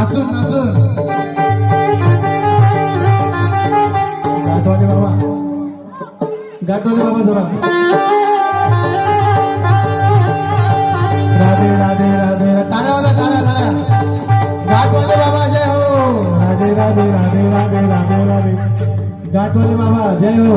नाचून नाचून. गाठवाले बाबा. गाठवाले बाबा जोरा राधे राधे राधे टाळ्यावाला टाळ्या टाळ्या. गाठवाले बाबा जय हो. राधे राधे राधे राधे राधे राधे. गाठवाले बाबा जय हो.